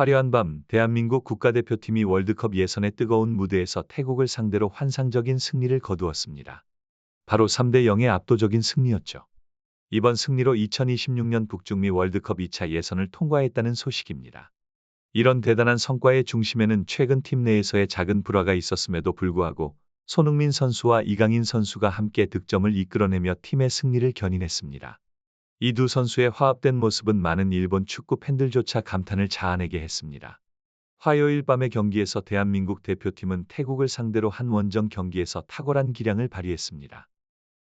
화려한 밤 대한민국 국가대표팀이 월드컵 예선의 뜨거운 무대에서 태국을 상대로 환상적인 승리를 거두었습니다. 바로 3대 0의 압도적인 승리였죠. 이번 승리로 2026년 북중미 월드컵 2차 예선을 통과했다는 소식입니다. 이런 대단한 성과의 중심에는 최근 팀 내에서의 작은 불화가 있었음에도 불구하고 손흥민 선수와 이강인 선수가 함께 득점을 이끌어내며 팀의 승리를 견인했습니다. 이 두 선수의 화합된 모습은 많은 일본 축구 팬들조차 감탄을 자아내게 했습니다. 화요일 밤의 경기에서 대한민국 대표팀은 태국을 상대로 한 원정 경기에서 탁월한 기량을 발휘했습니다.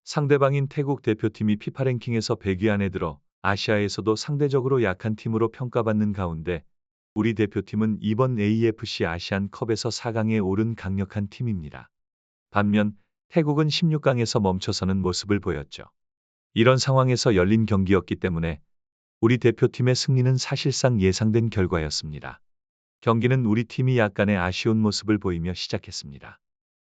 상대방인 태국 대표팀이 피파 랭킹에서 100위 안에 들어 아시아에서도 상대적으로 약한 팀으로 평가받는 가운데 우리 대표팀은 이번 AFC 아시안컵에서 4강에 오른 강력한 팀입니다. 반면 태국은 16강에서 멈춰서는 모습을 보였죠. 이런 상황에서 열린 경기였기 때문에 우리 대표팀의 승리는 사실상 예상된 결과였습니다. 경기는 우리 팀이 약간의 아쉬운 모습을 보이며 시작했습니다.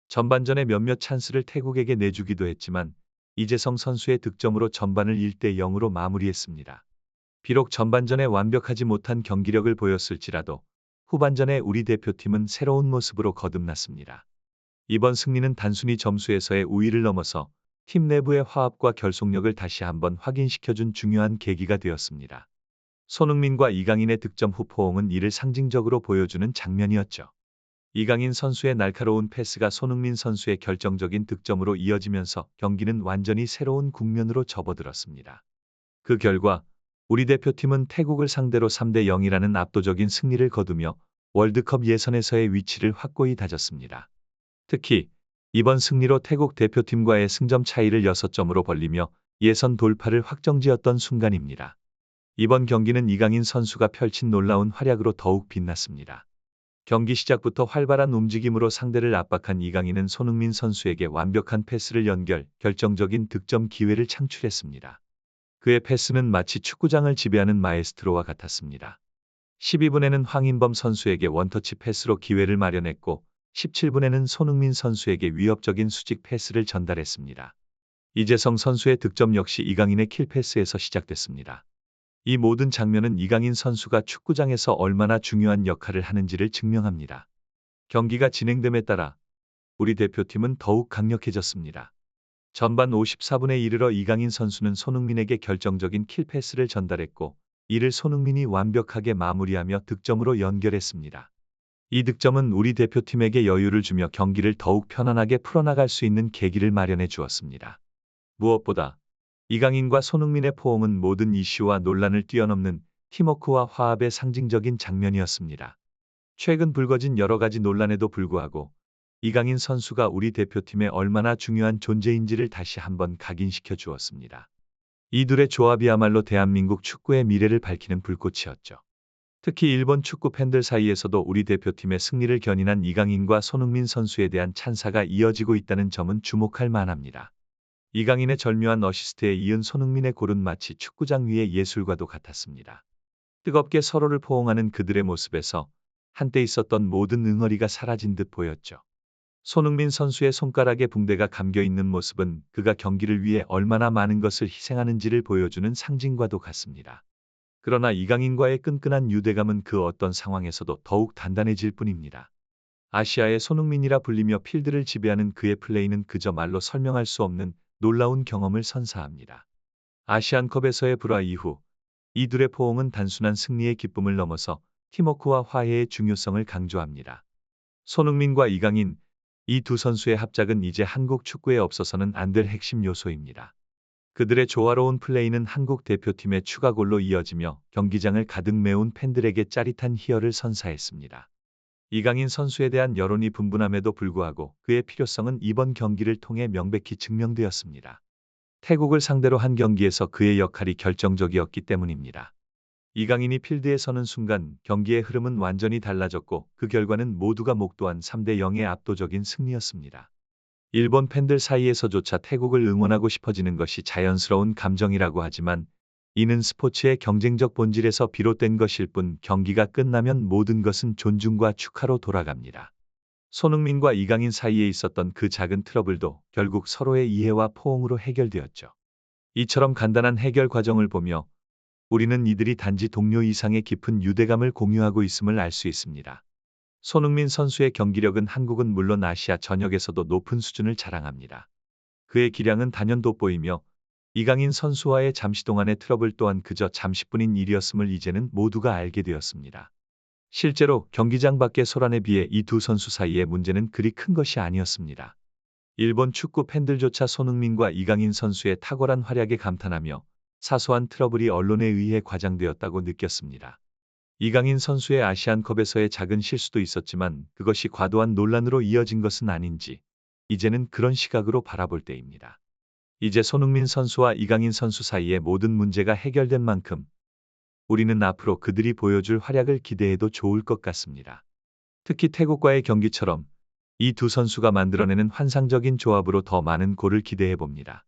전반전에 몇몇 찬스를 태국에게 내주기도 했지만 이재성 선수의 득점으로 전반을 1대 0으로 마무리했습니다. 비록 전반전에 완벽하지 못한 경기력을 보였을지라도 후반전에 우리 대표팀은 새로운 모습으로 거듭났습니다. 이번 승리는 단순히 점수에서의 우위를 넘어서 팀 내부의 화합과 결속력을 다시 한번 확인시켜준 중요한 계기가 되었습니다. 손흥민과 이강인의 득점 후 포옹은 이를 상징적으로 보여주는 장면이었죠. 이강인 선수의 날카로운 패스가 손흥민 선수의 결정적인 득점으로 이어지면서 경기는 완전히 새로운 국면으로 접어들었습니다. 그 결과 우리 대표팀은 태국을 상대로 3대 0이라는 압도적인 승리를 거두며 월드컵 예선에서의 위치를 확고히 다졌습니다. 특히 이번 승리로 태국 대표팀과의 승점 차이를 6점으로 벌리며 예선 돌파를 확정지었던 순간입니다. 이번 경기는 이강인 선수가 펼친 놀라운 활약으로 더욱 빛났습니다. 경기 시작부터 활발한 움직임으로 상대를 압박한 이강인은 손흥민 선수에게 완벽한 패스를 연결, 결정적인 득점 기회를 창출했습니다. 그의 패스는 마치 축구장을 지배하는 마에스트로와 같았습니다. 12분에는 황인범 선수에게 원터치 패스로 기회를 마련했고 17분에는 손흥민 선수에게 위협적인 수직 패스를 전달했습니다. 이재성 선수의 득점 역시 이강인의 킬패스에서 시작됐습니다. 이 모든 장면은 이강인 선수가 축구장에서 얼마나 중요한 역할을 하는지를 증명합니다. 경기가 진행됨에 따라 우리 대표팀은 더욱 강력해졌습니다. 전반 54분에 이르러 이강인 선수는 손흥민에게 결정적인 킬패스를 전달했고 이를 손흥민이 완벽하게 마무리하며 득점으로 연결했습니다. 이 득점은 우리 대표팀에게 여유를 주며 경기를 더욱 편안하게 풀어나갈 수 있는 계기를 마련해 주었습니다. 무엇보다 이강인과 손흥민의 포옹은 모든 이슈와 논란을 뛰어넘는 팀워크와 화합의 상징적인 장면이었습니다. 최근 불거진 여러 가지 논란에도 불구하고 이강인 선수가 우리 대표팀에 얼마나 중요한 존재인지를 다시 한번 각인시켜 주었습니다. 이 둘의 조합이야말로 대한민국 축구의 미래를 밝히는 불꽃이었죠. 특히 일본 축구 팬들 사이에서도 우리 대표팀의 승리를 견인한 이강인과 손흥민 선수에 대한 찬사가 이어지고 있다는 점은 주목할 만합니다. 이강인의 절묘한 어시스트에 이은 손흥민의 골은 마치 축구장 위의 예술과도 같았습니다. 뜨겁게 서로를 포옹하는 그들의 모습에서 한때 있었던 모든 응어리가 사라진 듯 보였죠. 손흥민 선수의 손가락에 붕대가 감겨 있는 모습은 그가 경기를 위해 얼마나 많은 것을 희생하는지를 보여주는 상징과도 같습니다. 그러나 이강인과의 끈끈한 유대감은 그 어떤 상황에서도 더욱 단단해질 뿐입니다. 아시아의 손흥민이라 불리며 필드를 지배하는 그의 플레이는 그저 말로 설명할 수 없는 놀라운 경험을 선사합니다. 아시안컵에서의 불화 이후 이 둘의 포옹은 단순한 승리의 기쁨을 넘어서 팀워크와 화해의 중요성을 강조합니다. 손흥민과 이강인, 이 두 선수의 합작은 이제 한국 축구에 없어서는 안 될 핵심 요소입니다. 그들의 조화로운 플레이는 한국 대표팀의 추가골로 이어지며 경기장을 가득 메운 팬들에게 짜릿한 희열을 선사했습니다. 이강인 선수에 대한 여론이 분분함에도 불구하고 그의 필요성은 이번 경기를 통해 명백히 증명되었습니다. 태국을 상대로 한 경기에서 그의 역할이 결정적이었기 때문입니다. 이강인이 필드에 서는 순간 경기의 흐름은 완전히 달라졌고 그 결과는 모두가 목도한 3대 0의 압도적인 승리였습니다. 일본 팬들 사이에서조차 태국을 응원하고 싶어지는 것이 자연스러운 감정이라고 하지만 이는 스포츠의 경쟁적 본질에서 비롯된 것일 뿐 경기가 끝나면 모든 것은 존중과 축하로 돌아갑니다. 손흥민과 이강인 사이에 있었던 그 작은 트러블도 결국 서로의 이해와 포옹으로 해결되었죠. 이처럼 간단한 해결 과정을 보며 우리는 이들이 단지 동료 이상의 깊은 유대감을 공유하고 있음을 알 수 있습니다. 손흥민 선수의 경기력은 한국은 물론 아시아 전역에서도 높은 수준을 자랑합니다. 그의 기량은 단연 돋보이며 이강인 선수와의 잠시 동안의 트러블 또한 그저 잠시뿐인 일이었음을 이제는 모두가 알게 되었습니다. 실제로 경기장 밖의 소란에 비해 이 두 선수 사이의 문제는 그리 큰 것이 아니었습니다. 일본 축구 팬들조차 손흥민과 이강인 선수의 탁월한 활약에 감탄하며 사소한 트러블이 언론에 의해 과장되었다고 느꼈습니다. 이강인 선수의 아시안컵에서의 작은 실수도 있었지만 그것이 과도한 논란으로 이어진 것은 아닌지 이제는 그런 시각으로 바라볼 때입니다. 이제 손흥민 선수와 이강인 선수 사이의 모든 문제가 해결된 만큼 우리는 앞으로 그들이 보여줄 활약을 기대해도 좋을 것 같습니다. 특히 태국과의 경기처럼 이 두 선수가 만들어내는 환상적인 조합으로 더 많은 골을 기대해 봅니다.